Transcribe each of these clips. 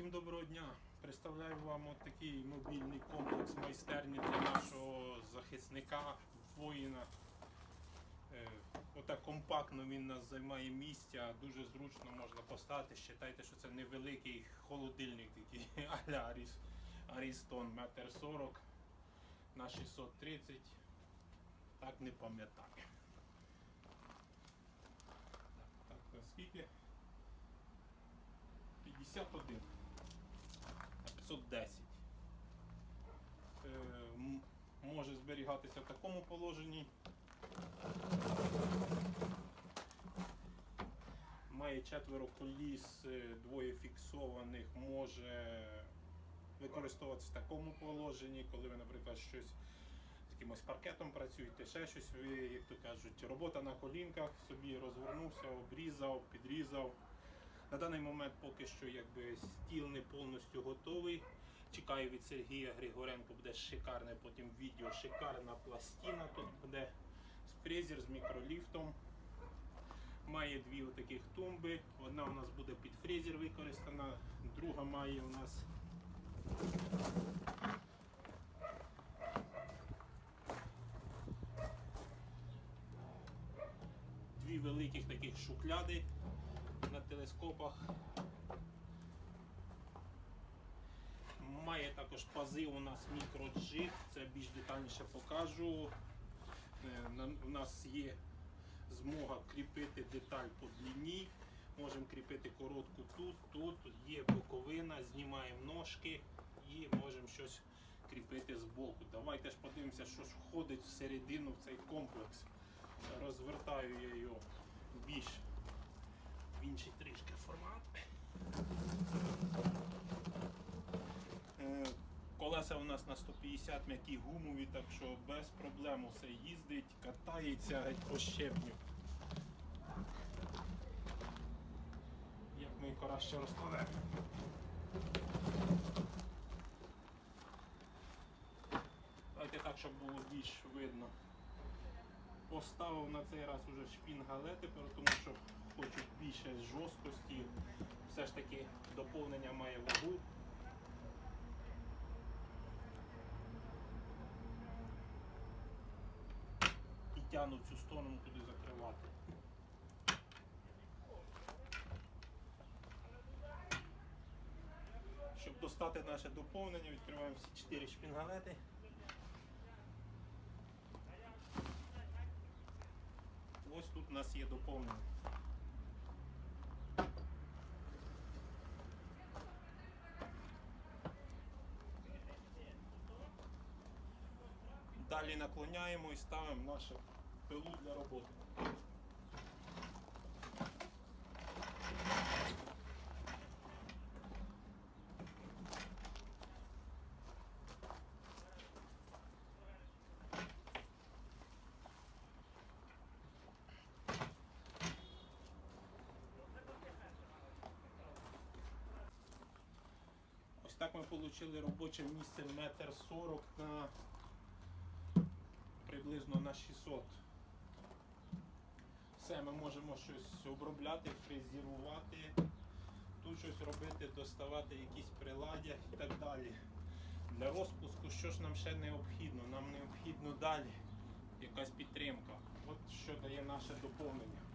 Всім доброго дня! Представляю вам от такий мобільний комплекс майстерні для нашого захисника, воїна. Е, Отак компактно він нас займає місця, дуже зручно можна поставити. Считайте, що це невеликий холодильник такий а-ля Арістон, метр 40 на 630. Так не пам'ятаю. Так, так, наскільки? 51 на 510. Е, може зберігатися в такому положенні. Має четверо коліс, е, двоє фіксованих, може використовуватися в такому положенні, коли ви, наприклад, щось з якимось паркетом працюєте, ще щось, ви, як то кажуть, робота на колінках, собі розвернувся, обрізав, підрізав. На даний момент поки що якби стіл не повністю готовий. Чекаю від Сергія Григоренко, буде шикарне потім відео, шикарна пластина тут буде фрезер з мікроліфтом. Має дві таких тумби. Одна у нас буде під фрезер використана, друга має у нас дві великих таких шухляди на телескопах. Має також пази у нас мікроджиг, це більш детальніше покажу. Е, У нас є змога кріпити деталь по длині. Можемо кріпити коротку тут, тут є боковина, знімаємо ножки і можемо щось кріпити збоку. Давайте ж подивимося, що ж входить всередину в цей комплекс. Розвертаю я його більш в інший трішки формат. Е, Колеса у нас на 150 м'які гумові, так що без проблем усе їздить, катається по щебню. Як ми краще розкладемо. Давайте так, щоб було більш видно. Поставив на цей раз уже шпінгалети, тому що хочу більше жорсткості. Все ж таки доповнення має вагу. І тягну цю сторону туди закривати. Щоб достати наше доповнення, відкриваємо всі 4 шпінгалети. Ось тут у нас є доповнення. Далі наклоняємо і ставимо нашу пилу для роботи. Так ми отримали робоче місце метр сорок на приблизно на 600. Все, ми можемо щось обробляти, фрезерувати, тут щось робити, доставати якісь приладдя і так далі. Для розпуску що ж нам ще необхідно? Нам необхідно далі якась підтримка. От що дає наше доповнення.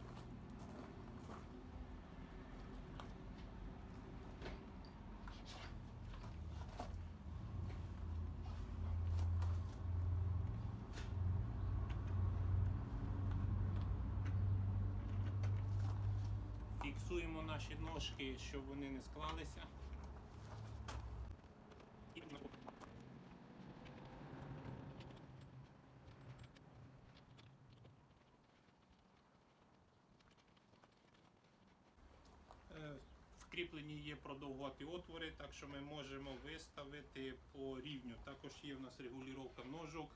Фіксуємо наші ножки, щоб вони не склалися. Е, В кріпленні є продовготі отвори, так що ми можемо виставити по рівню. Також є в нас регулювання ножок.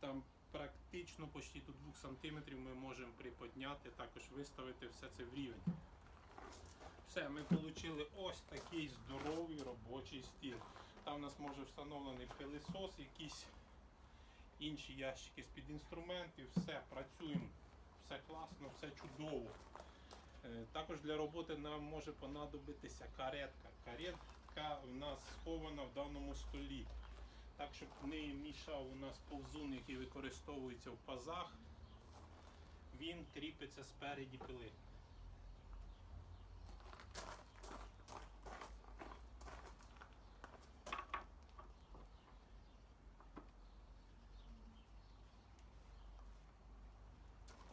Там практично почти до 2 см ми можемо приподняти, також виставити все це в рівень. Все, ми отримали ось такий здоровий робочий стіл. Там у нас може встановлений пилисос, якісь інші ящики з-під інструментів, все, працюємо, все класно, все чудово. Е, Також для роботи нам може понадобитися каретка. Каретка у нас схована в даному столі. Так, щоб не мішав у нас повзун, який використовується в пазах, він кріпиться спереді пили.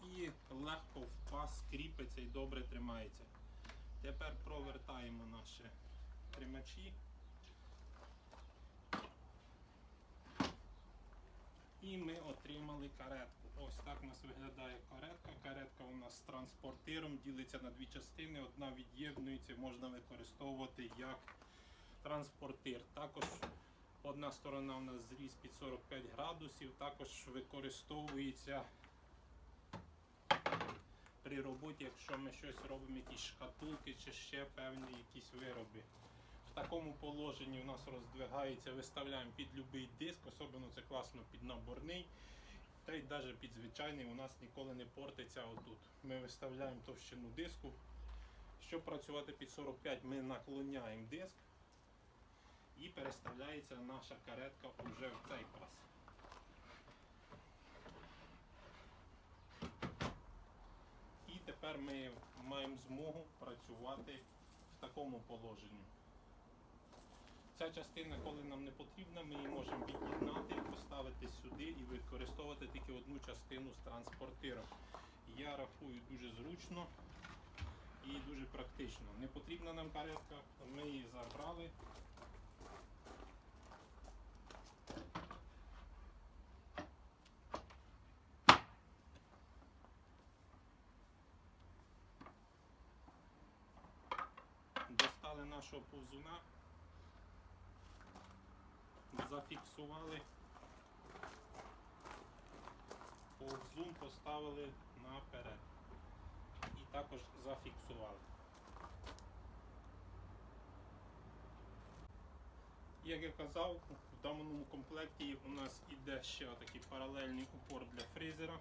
І легко в паз кріпиться і добре тримається. Тепер провертаємо наші тримачі. І ми отримали каретку. Ось так у нас виглядає каретка. Каретка у нас з транспортиром ділиться на дві частини. Одна від'єднується, можна використовувати як транспортир. Також одна сторона у нас зріз під 45 градусів, також використовується при роботі, якщо ми щось робимо, якісь шкатулки чи ще певні якісь вироби. В такому положенні у нас роздвигається, виставляємо під будь-який диск, особливо це класно під наборний. Та й навіть під звичайний у нас ніколи не портиться отут. Ми виставляємо товщину диску. Щоб працювати під 45, ми наклоняємо диск і переставляється наша каретка вже в цей пас. І тепер ми маємо змогу працювати в такому положенні. Ця частина, коли нам не потрібна, ми її можемо від'єднати, поставити сюди і використовувати тільки одну частину з транспортиром. Я рахую дуже зручно і дуже практично. Не потрібна нам каретка, ми її забрали. Достали нашого повзуна, зафіксували, повзум поставили наперед і також зафіксували. Як я казав, в даному комплекті у нас іде ще такий паралельний упор для фрезера.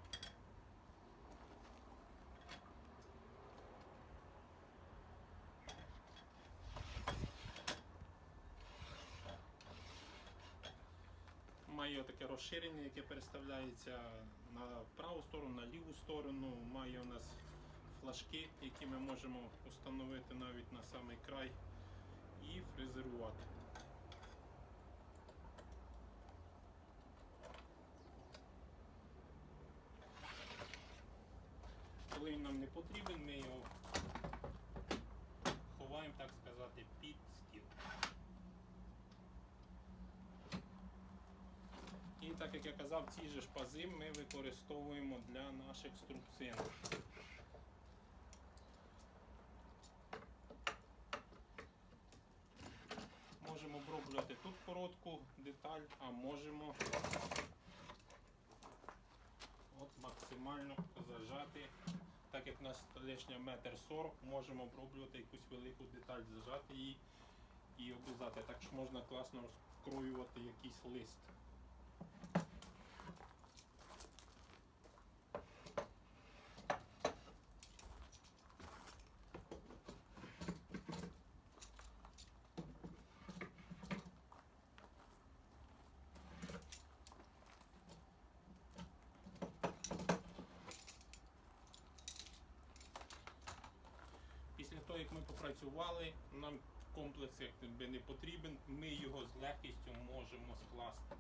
Має таке розширення, яке переставляється на праву сторону, на ліву сторону. Має у нас флажки, які ми можемо встановити навіть на самий край і фрезерувати. Коли він нам не потрібен, ми його ховаємо, так сказати, під стіл. І як я казав, ці же ж пази ми використовуємо для наших струбцин. Можемо оброблювати тут коротку деталь, а можемо от максимально зажати. Так як у нас лишня метр сорок, можемо оброблювати якусь велику деталь, зажати її і обрізати. Так що можна класно розкроювати якийсь лист. Того, як ми попрацювали, нам комплекс якби не потрібен, ми його з легкістю можемо скласти.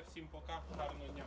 все, всім пока, гарного дня.